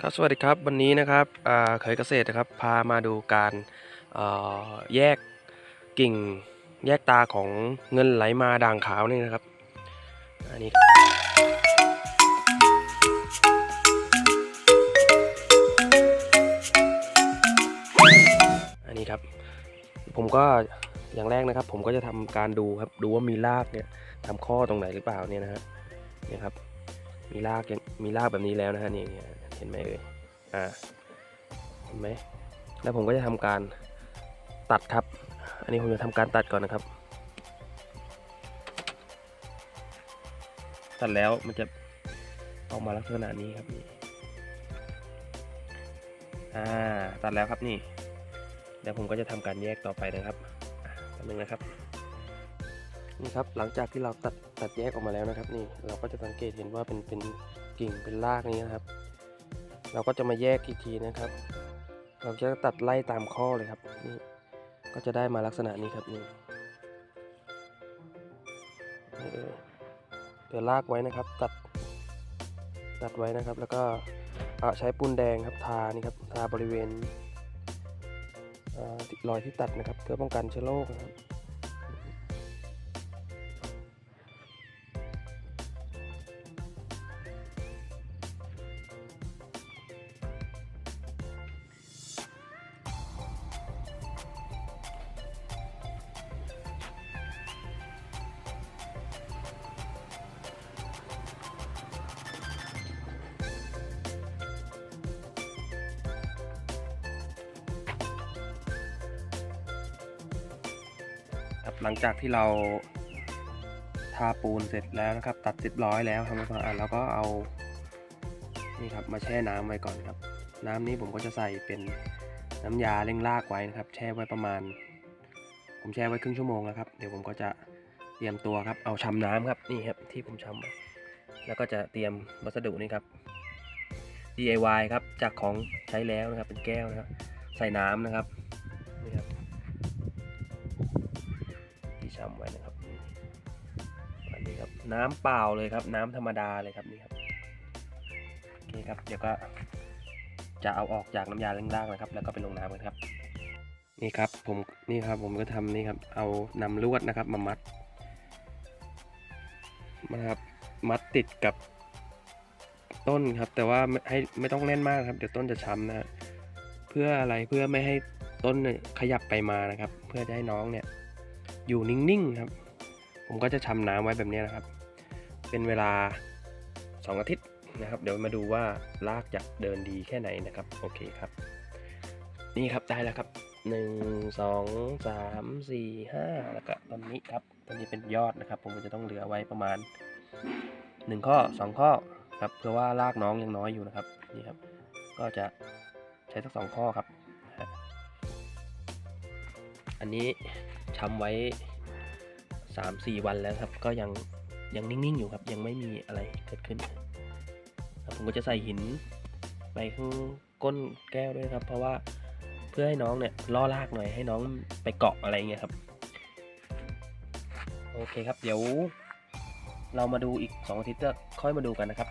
ครับสวัสดีครับวันนี้นะครับเคยเกษตรนะครับพามาดูการแยกกิ่งแยกตาของเงินไหลมาด่างขาวนี่นะครับอันนี้ครับอันนี้ครับ ผมก็อย่างแรกนะครับ ผมก็จะทำการดูครับดูว่ามีรากเนี่ยทำข้อตรงไหนหรือเปล่าเนี่ยนะฮะเนี่ยครับ มีรากมีรากแบบนี้แล้วนะฮะนี่เห็นไหมเอ่ยอ่าเห็นไหมแล้วผมก็จะทำการตัดครับ อันนี้ผมจะทำการตัดก่อนนะครับ ตัดแล้วมันจะออกมาลักษณะนี้ครับนี่อ่าตัดแล้วครับนี่เดี๋ยวผมก็จะทำการแยกต่อไปนะครับอะแป๊บนึงนะครับ นี่ครับหลังจากที่เราตัดตัดแยกออกมาแล้วนะครับ นี่เราก็จะสังเกตเห็นว่าเป็นเป็นกิ่งเป็นรากนี้นะครับ เราก็จะมาแยกอีกทีนะครับ เราจะตัดไล่ตามข้อเลยครับนี่ก็จะได้มาลักษณะนี้ครับนี่เอ่ยเดี๋ยวลากไว้นะครับ ตัดตัดไว้นะครับ แล้วก็เอาใช้ปูนแดงครับทานี่ครับทาบริเวณรอยที่ตัดนะครับ เพื่อป้องกันเชื้อโรคนะครับ หลังจากที่เราทาปูนเสร็จแล้วนะครับ ตัดเรียบร้อยแล้วทำความสะอาดแล้วก็เอานี่ครับมาแช่น้ำไว้ก่อนครับ น้ำนี้ผมก็จะใส่เป็นน้ำยาเร่งรากไว้นะครับ แช่ไว้ประมาณ ผมแช่ไว้ครึ่งชั่วโมงนะครับ เดี๋ยวผมก็จะเตรียมตัวครับ เอาชำน้ำครับนี่ครับที่ผมชำไว้แล้วก็จะเตรียมวัสดุนี่ครับ DIY ครับจากของใช้แล้วนะครับเป็นแก้วนะครับใส่น้ำนะครับ ที่ชำไว้นะครับนี่อันนี้ครับน้ำเปล่าเลยครับ น้ำธรรมดาเลยครับนี่ครับโอเคครับเดี๋ยวก็จะเอาออกจากน้ำยาเร่งรากนะครับ แล้วก็ไปลงน้ำกันครับ นี่ครับผมนี่ครับผมก็ทำนี่ครับ เอานำลวดนะครับ มามัดนะครับ มัดติดกับต้นครับ แต่ว่าให้ไม่ต้องแน่นมากครับ เดี๋ยวต้นจะช้ำนะเพื่ออะไรเพื่อไม่ให้ต้นขยับไปมานะครับ เพื่อจะให้น้องเนี่ย อยู่นิ่งๆครับ ผมก็จะชำน้ำไว้แบบนี้นะครับ เป็นเวลา 2 อาทิตย์นะครับ เดี๋ยวมาดูว่ารากจะเดินดีแค่ไหนนะครับ โอเคครับ นี่ครับได้แล้วครับ 1 2 3 4 5 แล้วก็ตอนนี้ครับตอนนี้เป็นยอดนะครับ ผมจะต้องเหลือไว้ประมาณ 1 ข้อ 2 ข้อครับเพื่อว่ารากน้องยังน้อยอยู่นะครับนี่ครับ ก็จะใช้สักสองข้อครับ อันนี้ ช้ำไว้ 3-4 วันแล้วครับ ก็ยังยังนิ่งๆอยู่ครับ ยังไม่มีอะไรเกิดขึ้น ผมก็จะใส่หินไปข้างก้นแก้วด้วยครับ เพราะว่าเพื่อให้น้องเนี่ยล่อลากหน่อยให้น้องไปเกาะอะไรเงี้ยครับ โอเคครับ เดี๋ยวเรามาดูอีก2อาทิตย์ก็ค่อยมาดูกันนะครับ